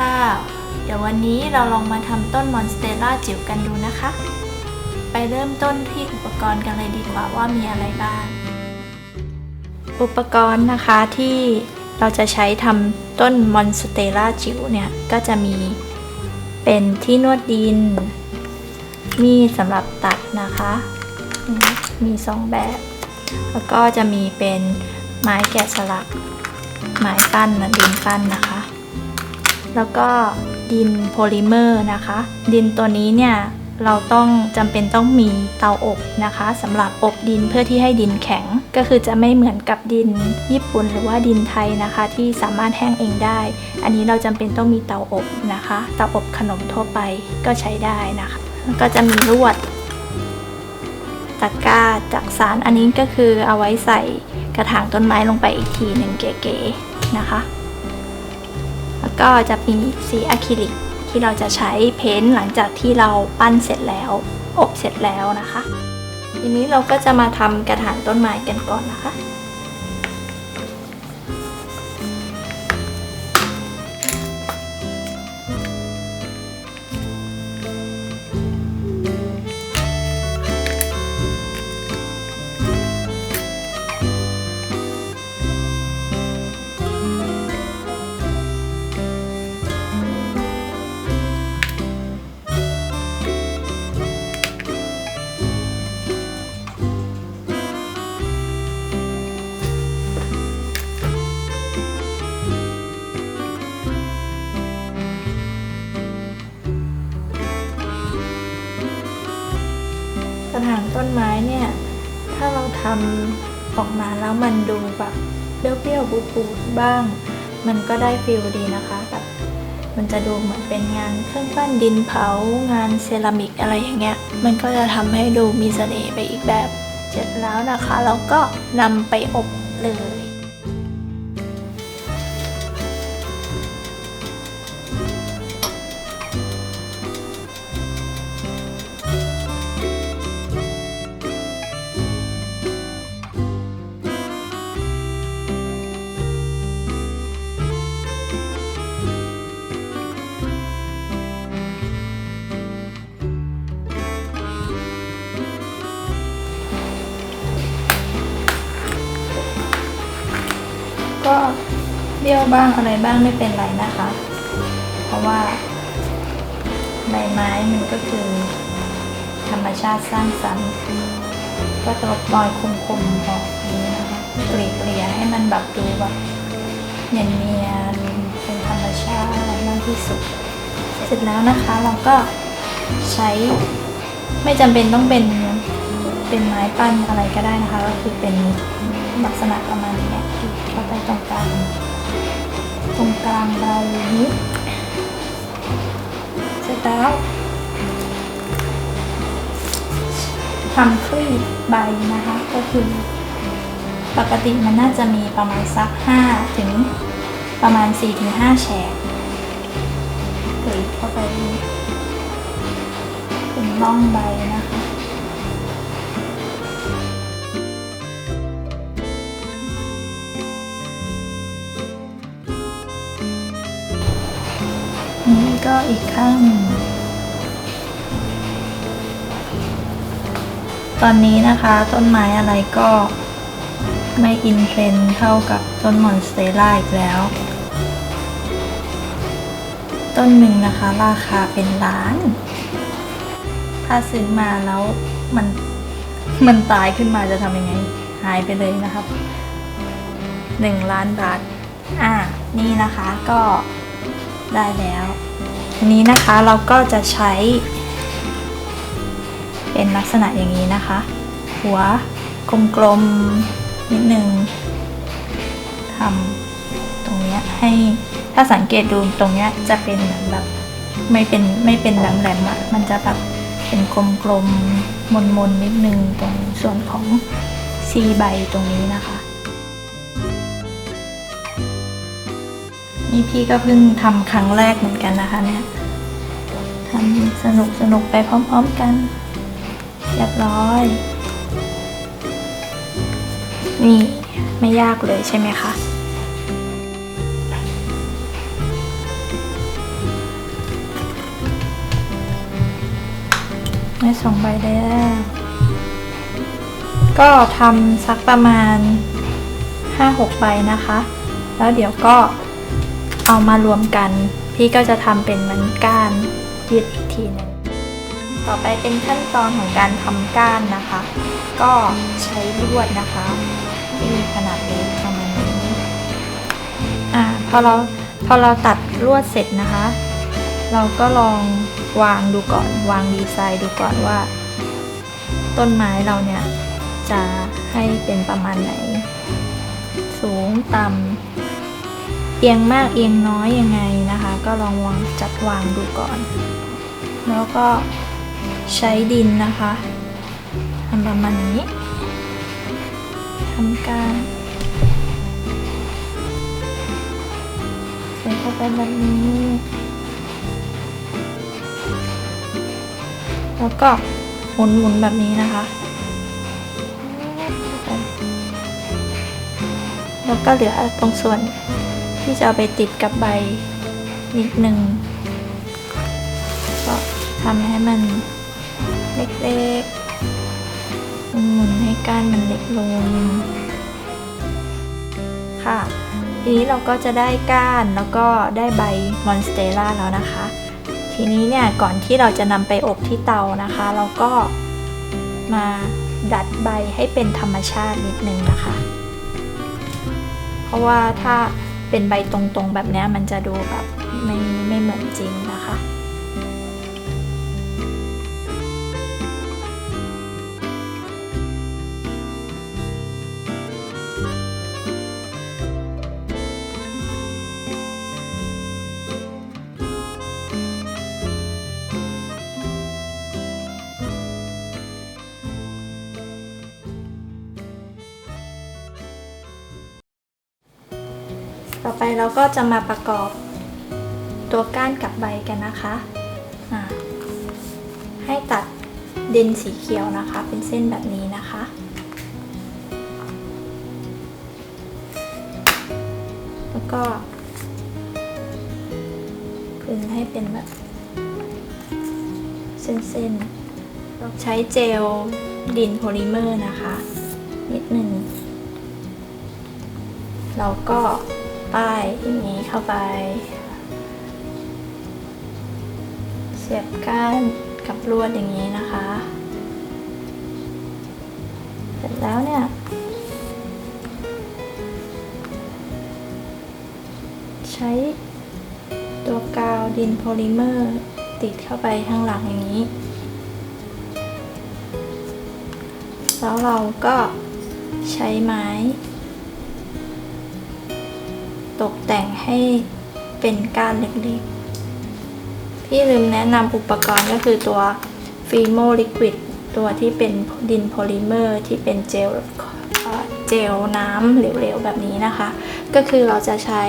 ค่ะ เดี๋ยววันนี้เราลองมาทำต้นมอนสเตล่าจิ๋วกันดูนะคะ ไปเริ่มต้นที่อุปกรณ์กันเลยดีกว่าว่ามีอะไรบ้าง อุปกรณ์นะคะที่เราจะใช้ทำต้นมอนสเตล่าจิ๋วเนี่ย ก็จะมีเป็นที่นวดดิน มีสำหรับตัดนะคะ มีสองแบบ แล้วก็จะมีเป็นไม้แกะสลัก ไม้ปั้นนะดินปั้นนะคะ แล้วก็ดินโพลิเมอร์นะคะ ดินตัวนี้เนี่ยเราต้องจำเป็นต้องมีเตาอบนะคะสำหรับอบดินเพื่อที่ให้ดินแข็ง ก็คือจะไม่เหมือนกับดินญี่ปุ่นหรือว่าดินไทยนะคะ ที่สามารถแห้งเองได้ อันนี้เราจำเป็นต้องมีเตาอบนะคะ เตาอบขนมทั่วไปก็ใช้ได้นะคะแล้วก็จะมีลวดตะกร้าจากสารอันนี้ก็คือเอาไว้ใส่กระถางต้นไม้ลงไปอีกทีหนึ่งเก๋ๆนะคะ ก็จะมีสีอะคริลิกที่เราจะใช้เพ้นท์หลังจากที่เราปั้นเสร็จแล้ว อบเสร็จแล้วนะคะ ทีนี้เราก็จะมาทำกระถางต้นไม้กันก่อนนะคะ กระถางต้นไม้เนี่ย ถ้าเราทำออกมาแล้วมันดูแบบเปรี้ยวๆบูดๆบ้าง มันก็ได้ฟิลดีนะคะแบบมันจะดูเหมือนเป็นงานเครื่องปั้นดินเผางานเซรามิกอะไรอย่างเงี้ย มันก็จะทำให้ดูมีเสน่ห์ไปอีกแบบ เสร็จแล้วนะคะ เราก็นำไปอบเลย ก็เบี้ยวบ้างอะไรบ้างไม่เป็นไรนะคะ เพราะว่าใบไม้มันก็คือ ธรรมชาติสร้างสรรค์ ก็จะลบรอยคมๆออกนี้นะคะเกลี่ยๆให้มันแบบดูแบบเนียนเนียนๆเป็นธรรมชาติมากที่สุด เสร็จแล้วนะคะเราก็ใช้ไม่จำเป็นต้องเป็นเป็นไม้ปั้นอะไรก็ได้นะคะ ก็คือเป็นลักษณะประมาณนี้กลาง ตรงกลางใบนี้เสร็จแล้วทำคลี่ใบนะคะ ก็คือ ปกติมันน่าจะมีประมาณสัก 5 ถึงประมาณ4-5แฉกกรีดเข้าไปเป็นร่องใบนะคะ ก็อีกข้างหนึ่งตอนนี้นะคะต้นไม้อะไรก็ไม่อินเทรนด์เท่ากับต้นมอนสเตล่าอีกแล้ว ต้นหนึ่งนะคะราคาเป็นล้าน ถ้าซื้อมาแล้วมันมันตายขึ้นมาจะทำยังไง หายไปเลยนะครับหนึ่งล้านบาท อ่า นี่นะคะก็ ได้แล้วทีนี้นะคะเราก็จะใช้ เป็นลักษณะอย่างนี้นะคะ หัวกลมๆนิดนึงทำตรงเนี้ยให้ถ้าสังเกตดูตรงเนี้ยจะเป็นเหมือนแบบไม่เป็นไม่เป็นแหลมๆอะมันจะแบบเป็นกลมๆมนๆนิดนึงตรงส่วนของซีใบตรงนี้นะคะ นี่พี่ก็เพิ่งทำครั้งแรกเหมือนกันนะคะเนี่ยทำสนุกสนุกไปพร้อมๆกัน เรียบร้อย นี่ไม่ยากเลยใช่ไหมคะได้สองใบได้แล้ว ก็ทำสักประมาณ 5-6 ใบนะคะ แล้วเดี๋ยวก็ เอามารวมกัน พี่ก็จะทำเป็นมือนก้านยืดอีกทีหนึงต่อไปเป็นขั้นตอนของการทำก้านนะคะ ก็ใช้ลวดนะคะที่มีขนาดเล็กประมาณนี้อ่าพอเราพอเราตัดลวดเสร็จนะคะ เราก็ลองวางดูก่อนวางดีไซน์ดูก่อนว่า ต้นไม้เราเนี่ยจะให้เป็นประมาณไหน สูงต่ำ เอียงมากเอียงน้อยยังไงนะคะ ก็ลองวางจัดวางดูก่อน แล้วก็ใช้ดินนะคะทำประมาณนี้ทำการใส่เข้าไปแบบนี้แล้วก็หมุนๆแบบนี้นะคะ แล้วก็เหลือตรงส่วน ที่จะเอาไปติดกับใบนิดนึงก็ทำให้มันเล็กๆหมุนให้ก้านมันเล็กลง ค่ะทีนี้เราก็จะได้ก้านแล้วก็ได้ใบมอนสเตล่าแล้วนะคะ ทีนี้เนี่ยก่อนที่เราจะนำไปอบที่เตานะคะ เราก็มาดัดใบให้เป็นธรรมชาตินิดนึงนะคะ เพราะว่าถ้า เป็นใบตรงๆแบบนี้มันจะดูแบบไม่ไม่เหมือนจริงนะคะ ไปเราก็จะมาประกอบตัวก้านกับใบกันนะคะ ให้ตัดดินสีเขียวนะคะ เป็นเส้นแบบนี้นะคะแล้วก็พึงให้เป็นแบบเส้นๆเราใช้เจลดินโพลิเมอร์นะคะ นิดหนึ่งเราก็ ป้ายอย่างนี้เข้าไป เสียบก้านกับลวดอย่างนี้นะคะ เสร็จแล้วเนี่ย ใช้ตัวกาวดินโพลิเมอร์ติดเข้าไปข้างหลังอย่างนี้ แล้วเราก็ใช้ไม้ ตกแต่งให้เป็นก้านเล็กๆ พี่ลืมแนะนำอุปกรณ์ก็คือตัวฟีโมลิควิดตัวที่เป็นดินโพลิเมอร์ที่เป็นเจลเจลน้ำเหลวๆ แบบนี้นะคะ ก็คือเราจะใช้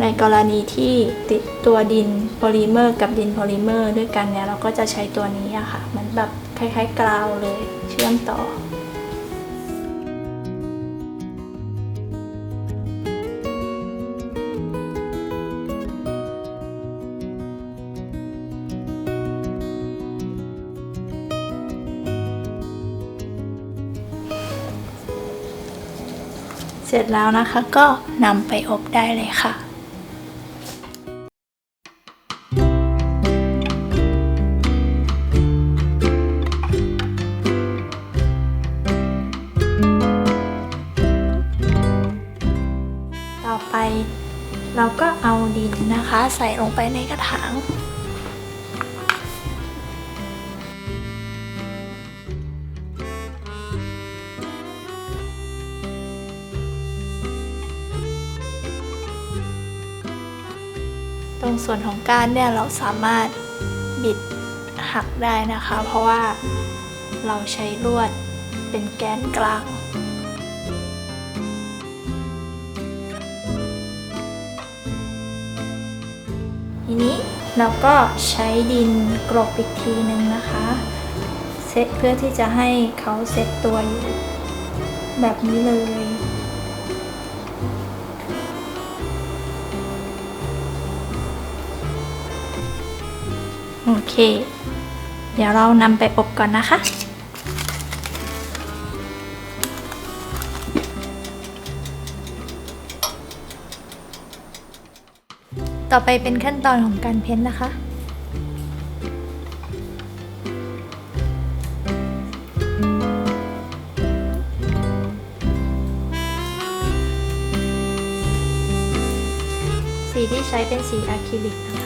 ในกรณีที่ติดตัวดินโพลิเมอร์กับดินโพลิเมอร์ด้วยกันเนี่ย เราก็จะใช้ตัวนี้อะค่ะเหมือนแบบคล้ายๆกราวเลยเชื่อมต่อ ร็จแล้วนะคะก็นำไปอบได้เลยค่ะต่อไปเราก็เอาดินนะคะ ใส่ลงไปในกระถาง รงส่วนของก้านเนี่ยเราสามารถบิดหักได้นะคะ เพราะว่าเราใช้ลวดเป็นแกนกลางทีนี้เราก็ใช้ดินกรบอีกทีหนึ่งนะคะเซตเพื่อที่จะให้เขาเซตตัวอยู่แบบนี้เลย โอเค เดี๋ยวเรานำไปอบก่อนนะคะ ต่อไปเป็นขั้นตอนของการเพ้นท์นะคะสีที่ใช้เป็นสีอะคริลิกนะคะ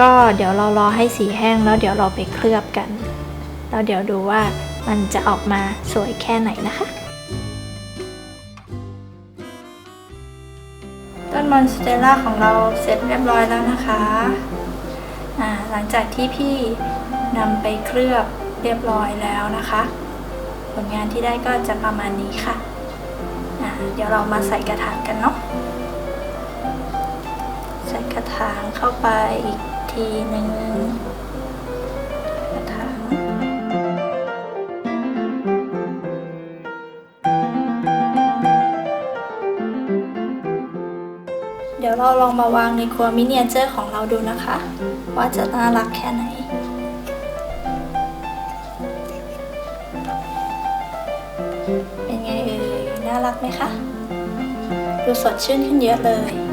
ก็เดี๋ยวเรารอให้สีแห้งแล้วเดี๋ยวเราไปเคลือบกัน แล้วเดี๋ยวดูว่ามันจะออกมาสวยแค่ไหนนะคะ ต้นมอนสเตลล่าของเราเสร็จเรียบร้อยแล้วนะคะอ่าหลังจากที่พี่นำไปเคลือบเรียบร้อยแล้วนะคะ ผลงานที่ได้ก็จะประมาณนี้ค่ะอ่าเดี๋ยวเรามาใส่กระถางกันเนาะ ระถางเข้าไปอีกทีหนึ่งกระถางเดี๋ยวเราลองมาวางในครัวมินิเอเจอร์ของเราดูนะคะ ว่าจะน่ารักแค่ไหนเป็นไงเอ่ย น่ารักไหมคะ ดูสดชื่นขึ้นเยอะเลย